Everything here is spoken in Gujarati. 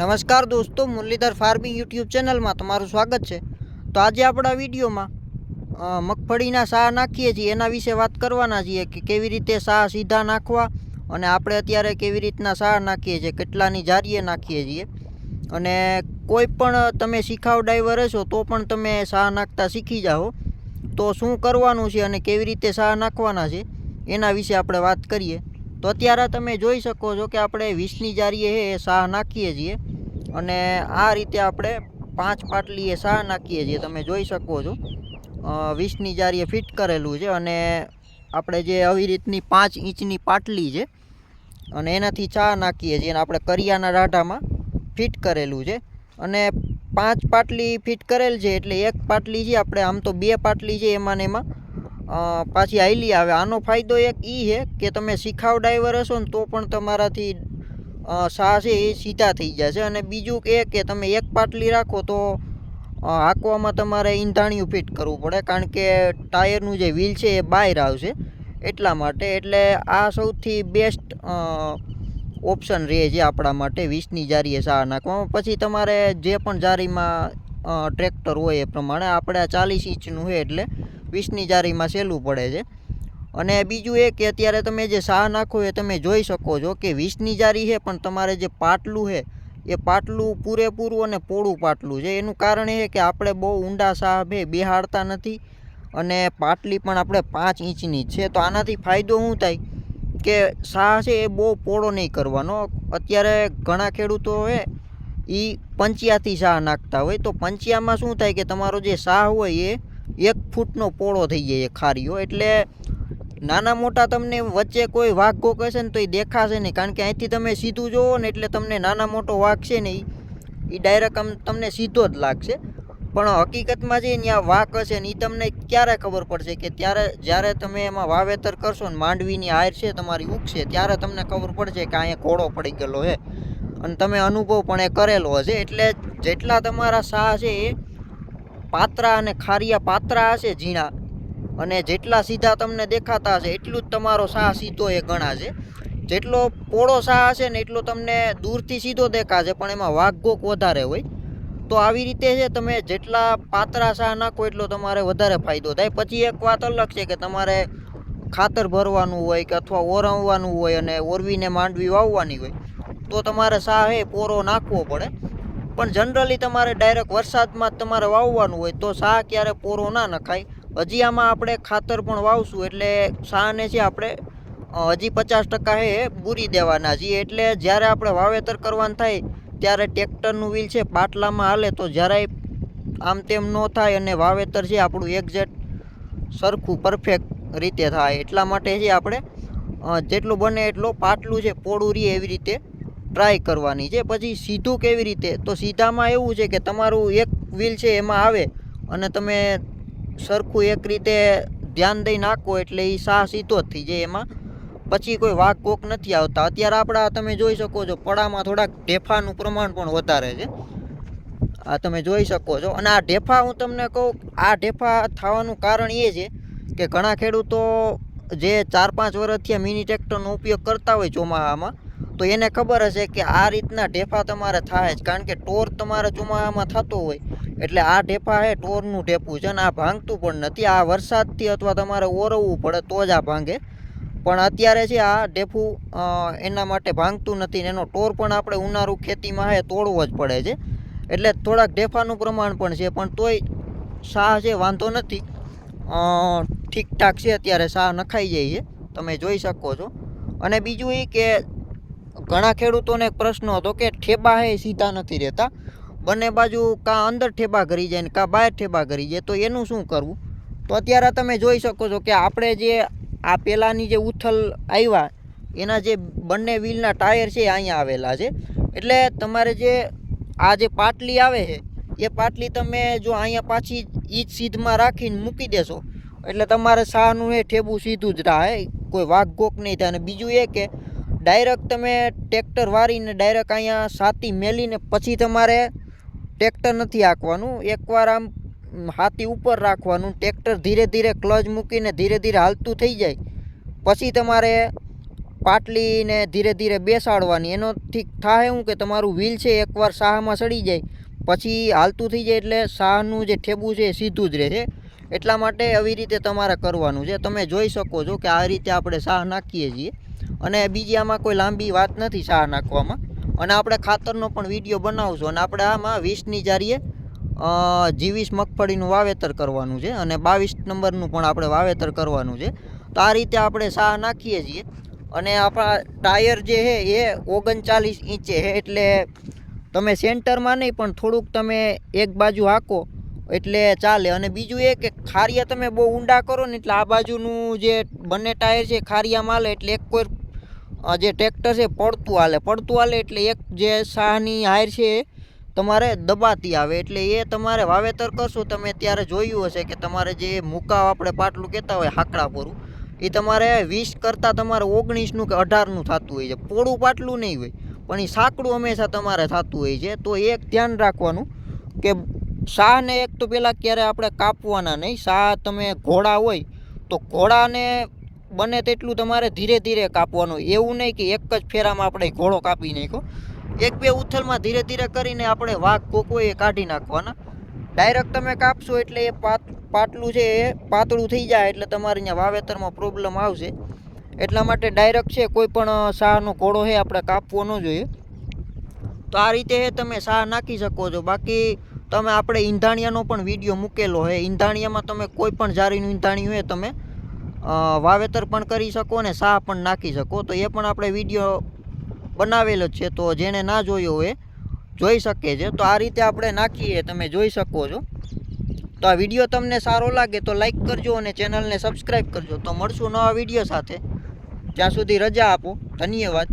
નમસ્કાર દોસ્તો, મુરલીધર ફાર્મિંગ યુટ્યુબ ચેનલમાં તમારું સ્વાગત છે. તો આજે આપણા વિડીયોમાં મગફળીના શાહ નાખીએ છીએ, એના વિશે વાત કરવાના છીએ કે કેવી રીતે સાહ સીધા નાખવા અને આપણે અત્યારે કેવી રીતના સાહ નાખીએ છીએ, કેટલાની જારીએ નાખીએ છીએ. અને કોઈ પણ તમે શીખાવ ડ્રાઈવર હશો, તો પણ તમે સાહ નાખતા શીખી જાઓ. તો શું કરવાનું છે અને કેવી રીતે સાહ નાખવાના છે, એના વિશે આપણે વાત કરીએ. તો અત્યારે તમે જોઈ શકો છો કે આપણે વીસની જારીએ એ સાહ નાખીએ છીએ. અને આ રીતે આપણે પાંચ પાટલીએ સાહ નાખીએ છીએ. તમે જોઈ શકો છો. વીસની જારીએ ફિટ કરેલું છે અને આપણે જે આવી રીતની પાંચ ઇંચની પાટલી છે અને એનાથી ચા નાખીએ છીએ અને આપણે કરિયાના રાઢામાં ફિટ કરેલું છે. અને પાંચ પાટલી ફિટ કરેલ છે એટલે એક પાટલી છે, આપણે આમ તો બે પાટલી છે એમાં. એમાં પાછી હાઈલી આવે. આનો ફાયદો એક એ છે કે તમે શીખાવ ડ્રાઈવર હશો ને તો પણ તમારાથી અ, છે એ સીધા થઈ જશે અને બીજું કે કે તમે એક પાટલી રાખો તો હાંકવામાં તમારે ઈંધાણિયું ફિટ કરવું પડે. કારણ કે ટાયરનું જે વ્હીલ છે એ બહાર આવશે એટલા માટે. એટલે આ સૌથી બેસ્ટ ઓપ્શન રહે છે આપણા માટે વીસની જારીએ સા નાખવામાં. પછી તમારે જે પણ જારીમાં ટ્રેક્ટર હોય એ પ્રમાણે. આપણે ચાલીસ ઇંચનું છે એટલે વીસની જારીમાં સહેલું પડે છે. અને બીજું એ કે અત્યારે તમે જે શાહ નાખો એ તમે જોઈ શકો છો કે વીસની જારી છે, પણ તમારે જે પાટલું છે, એ પાટલું પૂરેપૂરું અને પોળું પાટલું છે. એનું કારણ એ છે કે આપણે બહુ ઊંડા સાહ બે બેહાડતા નથી અને પાટલી પણ આપણે પાંચ ઇંચની છે. તો આનાથી ફાયદો શું થાય કે સાહ છે એ બહુ પોળો નહીં કરવાનો. અત્યારે ઘણા ખેડૂતો છે એ પંચિયાથી શાહ નાખતા હોય. તો પંચિયામાં શું થાય કે તમારો જે સાહ હોય એ એક ફૂટનો પોળો થઈ જાય ખારીઓ એટલે નાના મોટા તમને વચ્ચે કોઈ વાઘ ગોક હશે ને તો એ દેખાશે નહીં. કારણ કે અહીંથી તમે સીધું જોવો ને એટલે તમને નાના મોટો વાઘ છે ને એ ડાયરેક્ટ આમ તમને સીધો જ લાગશે. પણ હકીકતમાં જે ત્યાં વાઘ હશે ને એ તમને ક્યારે ખબર પડશે કે ત્યારે જ્યારે તમે એમાં વાવેતર કરશો ને માંડવીની હાર છે, તમારી ઉગશે ત્યારે તમને ખબર પડશે કે અહીંયા ઘોડો પડી ગયેલો છે. અને તમે અનુભવ પણ એ કરેલો હશે. એટલે જેટલા તમારા શાહ છે એ પાત્રા અને ખારિયા પાત્રા હશે ઝીણા. અને જેટલા સીધા તમને દેખાતા હશે, એટલું જ તમારો સાહ સીધો એ ગણાશે. જેટલો પોળો સાહ હશે ને એટલો તમને દૂરથી સીધો દેખાશે, પણ એમાં વાઘગોક વધારે હોય. તો આવી રીતે છે, તમે જેટલા પાતરા સાહ નાખો એટલો તમારે વધારે ફાયદો થાય. પછી એક વાત અલગ છે કે તમારે ખાતર ભરવાનું હોય કે અથવા ઓરવવાનું હોય અને ઓરવીને માંડવી વાવવાની હોય, તો તમારે સાહ એ પોરો નાખવો પડે. પણ જનરલી તમારે ડાયરેક્ટ વરસાદમાં જ તમારે વાવવાનું હોય, તો સાહ ક્યારે પોરો ના નખાય. હજી આમાં આપણે ખાતર પણ વાવશું, એટલે સાહને છે આપણે હજી પચાસ ટકા એ બૂરી દેવાના છીએ. એટલે જ્યારે આપણે વાવેતર કરવાનું થાય, ત્યારે ટ્રેક્ટરનું વ્હીલ છે પાટલામાં હાલે તો જરાય આમ તેમ ન થાય અને વાવેતર છે આપણું એક્ઝેક્ટ સરખું પરફેક્ટ રીતે થાય. એટલા માટે છે આપણે જેટલું બને એટલો પાટલું છે, પોળું રહે એવી રીતે ટ્રાય કરવાની છે. પછી સીધું કેવી રીતે? તો સીધામાં એવું છે કે તમારું એક વ્હીલ છે, એમાં આવે અને તમે સરખું એક રીતે ધ્યાન દઈ નાખો એટલે એ સાહ સીધો જ થઈ જાય એમાં. પછી કોઈ વાઘ કોક નથી આવતા. અત્યારે આપણા તમે જોઈ શકો છો, પડામાં થોડાક ઢેફાનું પ્રમાણ પણ વધારે છે. આ તમે જોઈ શકો છો. અને આ ઢેફા હું તમને કહું, આ ઢેફા થવાનું કારણ એ છે કે ઘણા ખેડૂતો જે ચાર પાંચ વર્ષથી મિની ટ્રેક્ટરનો ઉપયોગ કરતા હોય ચોમાસામાં તો એને ખબર હશે કે આ રીતના ઢેફા તમારે થાય જ. કારણ કે ટોર તમારે ચોમાસામાં થતો હોય, એટલે આ ઢેફા હે, ટોરનું ઢેફું છે અને આ ભાંગતું પણ નથી. આ વરસાદથી અથવા તમારે ઓરવવું પડે તો જ આ ભાંગે. પણ અત્યારે છે આ ઢેફું એના માટે ભાંગતું નથી ને એનો ટોર પણ આપણે ઉનાળુ ખેતીમાં હે, તોડવો જ પડે છે. એટલે થોડાક ઢેફાનું પ્રમાણ પણ છે, પણ તોય સાહ છે, વાંધો નથી. ઠીકઠાક છે, અત્યારે સાહ નખાઈ જાય છે. તમે જોઈ શકો છો. અને બીજું એ કે ઘણા ખેડૂતોને એક પ્રશ્ન હતો કે ઠેબા હે સીધા નથી રહેતા. બંને બાજુ કાં અંદર ઠેબા કરી જાય ને કાં બહાર ઠેબા કરી જાય, તો એનું શું કરવું? તો અત્યારે તમે જોઈ શકો છો કે આપણે જે આ પહેલાંની જે ઉથલ આવ્યા, એના જે બંને વ્હીલના ટાયર છે અહીંયા આવેલા છે. એટલે તમારે જે આ જે પાટલી આવે છે, એ પાટલી તમે જો અહીંયા પાછી ઈ સીધમાં રાખીને મૂકી દેશો. એટલે તમારે શાહનું એ ઠેબું સીધું જ રહે, કોઈ વાઘ ગોક નહીં થાય. અને બીજું એ કે ડાયરેક્ટ તમે ટ્રેક્ટર વારીને ડાયરેક્ટ અહીંયા સાતી મેલીને પછી તમારે ટ્રેક્ટર નથી હાંકવાનું. એકવાર આમ હાથી ઉપર રાખવાનું ટ્રેક્ટર ધીરે ધીરે ક્લચ મૂકીને ધીરે ધીરે હાલતું થઈ જાય. પછી તમારે પાટલીને ધીરે ધીરે બેસાડવાની. એનો ઠીક થાય શું કે તમારું વ્હીલ છે એકવાર સાહમાં સડી જાય, પછી હાલતું થઈ જાય એટલે સાહનું જે ઠેબું છે એ સીધું જ રહે એટલા માટે આવી રીતે તમારે કરવાનું છે. તમે જોઈ શકો છો કે આ રીતે આપણે સાહ નાખીએ છીએ. અને બીજી આમાં કોઈ લાંબી વાત નથી સાર નાખવામાં. અને આપણે ખાતરનો પણ વીડિયો બનાવશું અને આપણે આમાં વીસની જારીએ જીવીસ મગફળીનું વાવેતર કરવાનું છે અને બાવીસ નંબરનું પણ આપણે વાવેતર કરવાનું છે. તો આ રીતે આપણે સાહ નાખીએ છીએ. અને આપણા ટાયર જે છે એ ઓગણચાલીસ ઇંચે છે એટલે તમે સેન્ટરમાં નહીં, પણ થોડુંક તમે એક બાજુ હાંકો એટલે ચાલે. અને બીજું એ કે ખારિયા તમે બહુ ઊંડા કરો ને એટલે આ બાજુનું જે બંને ટાયર છે ખારિયા માલે એટલે એક કોઈ જે ટ્રેક્ટર છે, પડતું હાલે. પડતું હાલે એટલે એક જે સાહની હાયર છે, તમારે દબાતી આવે. એટલે એ તમારે વાવેતર કરશો. તમે ત્યારે જોયું હશે કે તમારે જે મુકાવ આપણે પાટલું કહેતા હોય હાકડા પૂરું એ તમારે વીસ કરતાં તમારે ઓગણીસનું કે અઢારનું થતું હોય છે. પોળું પાટલું નહીં હોય, પણ એ સાંકડું હંમેશા તમારે થતું હોય છે. તો એક ધ્યાન રાખવાનું કે શાહને એક તો પહેલાં ક્યારે આપણે કાપવાના નહીં. શાહ તમે ઘોડા હોય, તો ઘોડાને બને તેટલું તમારે ધીરે ધીરે કાપવાનું. એવું નહીં કે એક જ ફેરામાં આપણે ઘોડો કાપી નાખ્યો. એક બે ઉથલમાં ધીરે ધીરે કરીને આપણે વાઘ કોકો એ કાઢી નાખવાના. ડાયરેક્ટ તમે કાપશો એટલે એ પાત, પાટલું છે એ પાતળું થઈ જાય એટલે તમારે અહીંયા વાવેતરમાં પ્રોબ્લેમ આવશે. એટલા માટે ડાયરેક્ટ છે, કોઈ પણ શાહનો ઘોડો છે, આપણે કાપવો ન જોઈએ તો આ રીતે તમે શાહ નાખી શકો છો. બાકી તમે આપણે ઈંધાણિયાનો પણ વીડિયો મૂકેલો છે ઈંધાણિયામાં તમે કોઈ પણ જારીનું ઈંધાણિયું હોય તમે વાવેતર પણ કરી શકો અને શાહ પણ નાખી શકો. તો એ પણ આપણે વીડિયો બનાવેલો છે. તો જેણે ના જોયો હોય, જોઈ શકે છે. તો આ રીતે આપણે નાખીએ, તમે જોઈ શકો છો. તો આ વીડિયો તમને સારો લાગે તો લાઈક કરજો અને ચેનલને સબસ્ક્રાઈબ કરજો. તો મળશું નવા વીડિયો સાથે. ત્યાં સુધી રજા આપો. ધન્યવાદ.